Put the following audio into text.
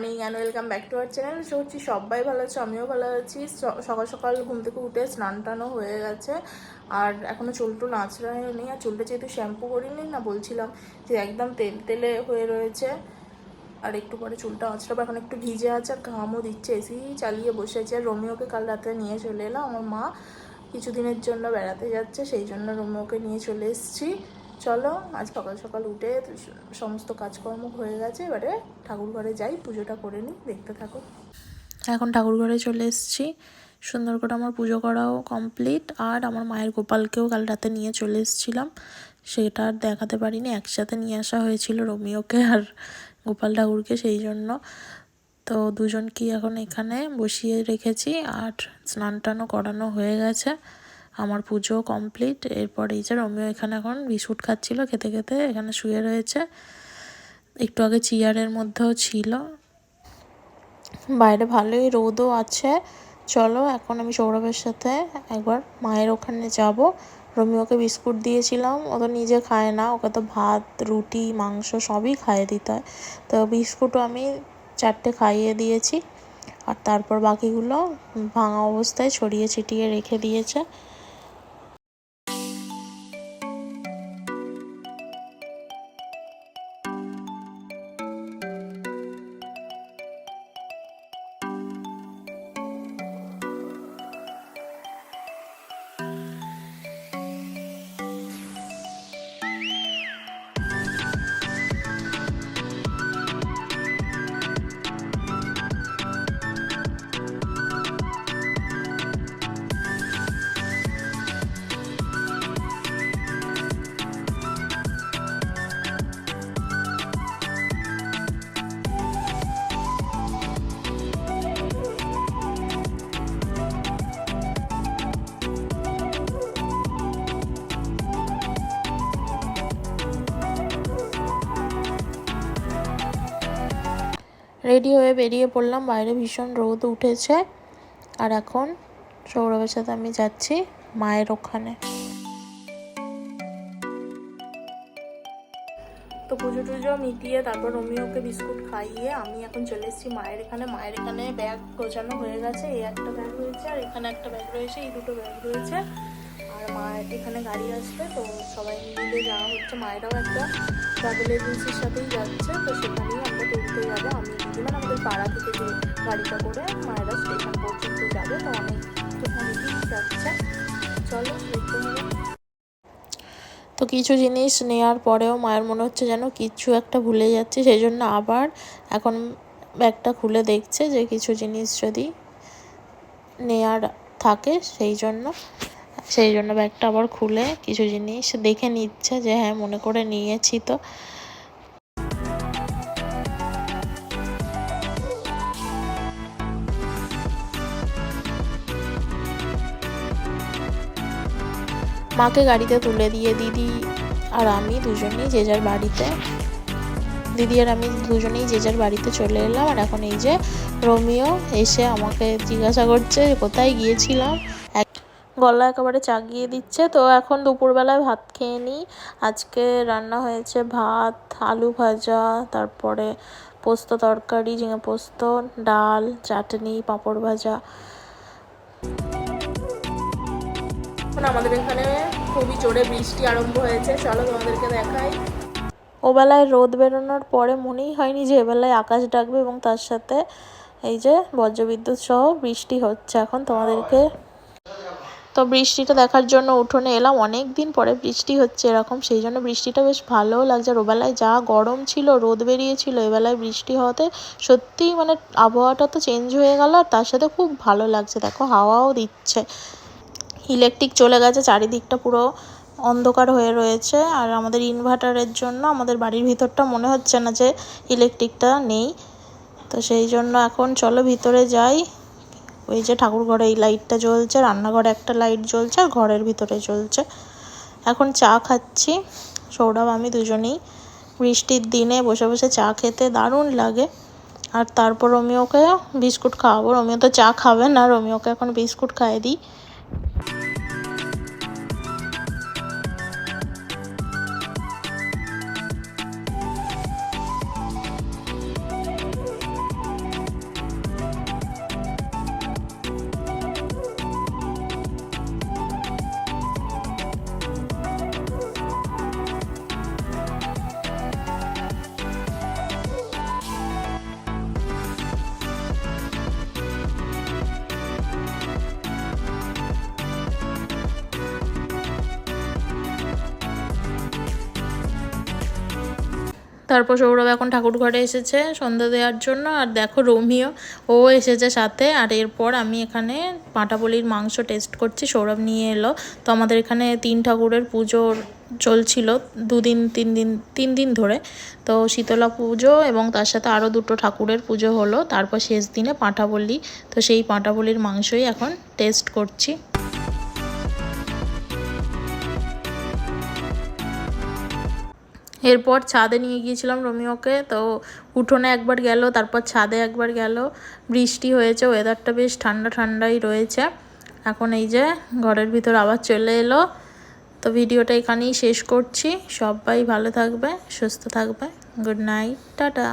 আমি and welcome back to our channel সে হচ্ছে সবাই ভালো আছে? আমিও ভালো আছি। সকাল সকাল ঘুম থেকে উঠে স্নান টানও হয়ে গেছে। আর এখনও চুল টুল আঁচড়া নেই। আর চুলটা যেহেতু শ্যাম্পু করিনি না, বলছিলাম যে একদম তেল, তেলে হয়ে রয়েছে। আর একটু পরে চুলটা আঁচড়াবো। এখন একটু ভিজে আছে, আর ঘামও দিচ্ছে। এসি চালিয়ে বসে আছে। আর রোমিওকে কাল রাতে নিয়ে চলে এলাম। আমার মা কিছুদিনের জন্য বেড়াতে যাচ্ছে। সেই জন্য রোমিওকে নিয়ে চলে এসেছি। চলো, আজ সকাল সকাল উঠে সমস্ত কাজকর্ম হয়ে গেছে, এবারে ঠাকুর ঘরে যাই, পুজোটা করে নিই, দেখতে থাকো। এখন ঠাকুর ঘরে চলে এসেছি। সুন্দর করে আমার পুজো করাও কমপ্লিট আর আমার মায়ের গোপালকেও কাল রাতে নিয়ে চলে এসেছিলাম। সেটা আর দেখাতে পারিনি, একসাথে নিয়ে আসা হয়েছিল রোমিওকে আর গোপাল ঠাকুরকে সেই জন্য। তো দুজনকেই এখন এখানে বসিয়ে রেখেছি, আর স্নান টানও করানো হয়ে গেছে। আমার পুজো কমপ্লিট এরপর এই যে রোমিও এখানে এখন বিস্কুট খাচ্ছিল, খেতে খেতে এখানে শুয়ে রয়েছে। একটু আগে চেয়ারের মধ্যেও ছিল। বাইরে ভালোই রোদও আছে। চলো, এখন আমি সৌরভের সাথে একবার মায়ের ওখানে যাব। রোমিওকে বিস্কুট দিয়েছিলাম, ও তো নিজে খায় না, ওকে তো ভাত, রুটি, মাংস সবই খাইয়ে দিতে হয়। তো বিস্কুটও আমি চারটে খাইয়ে দিয়েছি। আর তারপর বাকিগুলো ভাঙা অবস্থায় ছড়িয়ে ছিটিয়ে রেখে দিয়েছে। রেডি হয়ে বেরিয়ে পড়লাম। বাইরে ভীষণ রোদ উঠেছে। আর এখন সৌরভের সাথে আমি যাচ্ছি মায়ের ওখানে। তো পুজো টুজো মিটিয়ে তারপর রোমিওকে বিস্কুট খাইয়ে আমি এখন চলে এসেছি মায়ের এখানে। মায়ের এখানে ব্যাগ গোছানো হয়ে গেছে। এই একটা ব্যাগ রয়েছে আর এখানে একটা ব্যাগ রয়েছে। এই দুটো ব্যাগ রয়েছে। আর মায়ের এখানে গাড়ি আসবে, তো সবাই মিলে যাওয়া হচ্ছে। মায়েরাও একটা ট্রাভেল এজেন্সির সাথেই যাচ্ছে, তো সেখানেই পাড়া থেকে যে গাড়িটা করে মায়েরা স্টেশন পর্যন্ত যাবে, তো অনেক যাচ্ছে চলো, দেখতে হবে। তো কিছু জিনিস নেওয়ার পরেও মায়ের মনে হচ্ছে যেন কিছু একটা ভুলে যাচ্ছে সেই জন্য আবার এখন ব্যাগটা খুলে দেখছে যে কিছু জিনিস যদি নেয়ার থাকে, সেই জন্য সেই জন্য ব্যাগটা আবার খুলে কিছু জিনিস দেখে নিচ্ছে যে হ্যাঁ মনে করে নিয়েছি তো। মাকে গাড়িতে তুলে দিয়ে দিদি আর আমি দুজনেই যে যার বাড়িতে, দিদি আর আমি দুজনেই যে যার বাড়িতে চলে এলাম। আর এখন এই যে রোমিও এসে আমাকে জিজ্ঞাসা করছে কোথায় গিয়েছিলাম। গলা একেবারে চাগিয়ে দিচ্ছে। তো এখন দুপুরবেলায় ভাত খেয়ে নিই। আজকে রান্না হয়েছে ভাত, আলু ভাজা, তারপরে পোস্ত তরকারি, ঝিঙে পোস্ত, ডাল, চাটনি, পাঁপড় ভাজা। এখন আমাদের এখানে খুবই জোরে বৃষ্টি আরম্ভ হয়েছে। চলো তোমাদেরকে দেখাই। ওবেলায় রোদ বেরোনোর পরে মনেই হয়নি যে এবেলায় আকাশ ডাকবে এবং তার সাথে এই যে বজ্রবিদ্যুৎ সহ বৃষ্টি হচ্ছে এখন তোমাদেরকে। তো বৃষ্টিটা দেখার জন্য উঠোনে এলাম। অনেক দিন পরে বৃষ্টি হচ্ছে এরকম, সেই জন্য বৃষ্টিটা বেশ ভালোও লাগছে। আর ওবেলায় যা গরম ছিল, রোদ বেরিয়েছিল, এবেলায় বৃষ্টি হওয়াতে সত্যিই মানে আবহাওয়াটা তো চেঞ্জ হয়ে গেল আর তার সাথে খুব ভালো লাগছে। দেখো হাওয়াও দিচ্ছে। ইলেকট্রিক চলে গেছে, চারিদিকটা পুরো অন্ধকার হয়ে রয়েছে। আর আমাদের ইনভার্টারের জন্য আমাদের বাড়ির ভিতরটা মনে হচ্ছে না যে ইলেকট্রিকটা নেই। তো সেই জন্য এখন চলো ভিতরে যাই। ওই যে ঠাকুর ঘরে এই লাইটটা জ্বলছে, রান্নাঘরে একটা লাইট জ্বলছে, আর ঘরের ভিতরে জ্বলছে। এখন চা খাচ্ছি। সৌরভ, আমি দুজনেই। বৃষ্টির দিনে বসে বসে চা খেতে দারুণ লাগে। আর তারপর রোমিওকে বিস্কুট খাওয়াবো। রোমিও তো চা খাবে না, রোমিওকে এখন বিস্কুট খাইয়ে দিই। তারপর সৌরভ এখন ঠাকুর ঘরে এসেছে সন্ধ্যা দেওয়ার জন্য। আর দেখো রোমিও, ও এসেছে সাথে। আর এরপর আমি এখানে পাঁটাবলির মাংস টেস্ট করছি। সৌরভ নিয়ে এলো। তো আমাদের এখানে তিন ঠাকুরের পুজোর চলছিল দুদিন, তিন দিন তিন দিন ধরে। তো শীতলা পুজো এবং তার সাথে আরও দুটো ঠাকুরের পুজো হলো। তারপর শেষ দিনে পাঁঠাবলি। তো সেই পাঁঠাবলির মাংসই এখন টেস্ট করছি। এরপর ছাদে নিয়ে গিয়েছিলাম রোমিওকে, তো উঠোনে একবার গেল, তারপর ছাদে একবার গেল। বৃষ্টি হয়েছে ওয়েদারটা বেশ ঠান্ডা ঠান্ডাই রয়েছে। এখন এই যে ঘরের ভিতর আবার চলে এলো। তো ভিডিওটা এখানেই শেষ করছি। সবাই ভালো থাকবে, সুস্থ থাকবে। Good night, tata.